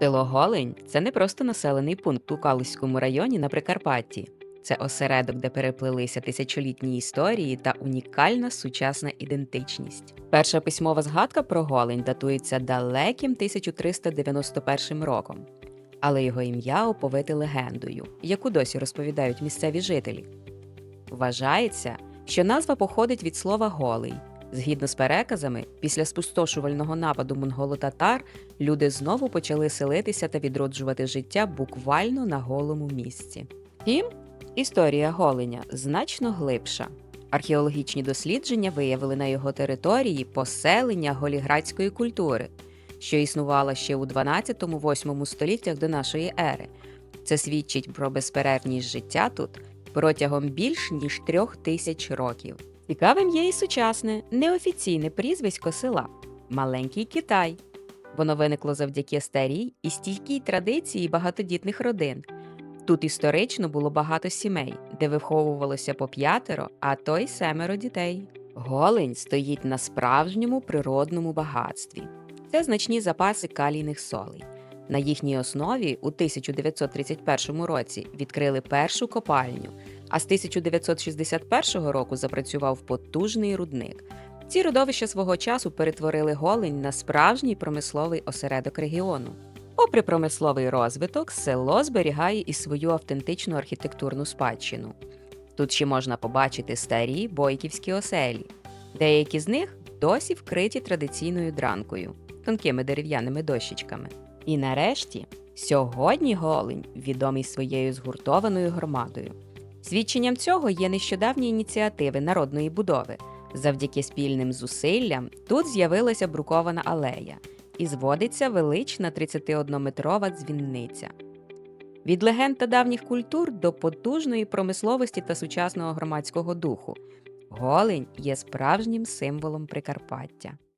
Село Голень це не просто населений пункт у Калузькому районі на Прикарпатті. Це осередок, де переплилися тисячолітні історії та унікальна сучасна ідентичність. Перша письмова згадка про Голень датується далеким 1391 роком, але його ім'я оповите легендою, яку досі розповідають місцеві жителі. Вважається, що назва походить від слова голий. Згідно з переказами, після спустошувального нападу монголо-татар люди знову почали селитися та відроджувати життя буквально на голому місці. Втім, історія голеня значно глибша. Археологічні дослідження виявили на його території поселення голіградської культури, що існувало ще у 12-8 століттях до нашої ери. Це свідчить про безперервність життя тут протягом більш ніж трьох тисяч років. Цікавим є і сучасне, неофіційне прізвисько села Маленький Китай. Воно виникло завдяки старій і стійкій традиції багатодітних родин. Тут історично було багато сімей, де виховувалося по п'ятеро, а то й семеро дітей. Голень стоїть на справжньому природному багатстві. Це значні запаси калійних солей. На їхній основі у 1931 році відкрили першу копальню, а з 1961 року запрацював потужний рудник. Ці родовища свого часу перетворили голень на справжній промисловий осередок регіону. Попри промисловий розвиток, село зберігає і свою автентичну архітектурну спадщину. Тут ще можна побачити старі бойківські оселі. Деякі з них досі вкриті традиційною дранкою, тонкими дерев'яними дощечками. І нарешті, сьогодні голень відомий своєю згуртованою громадою. Свідченням цього є нещодавні ініціативи народної будови. Завдяки спільним зусиллям тут з'явилася брукована алея і зводиться велична 31-метрова дзвінниця. Від легенд та давніх культур до потужної промисловості та сучасного громадського духу. Голень є справжнім символом Прикарпаття.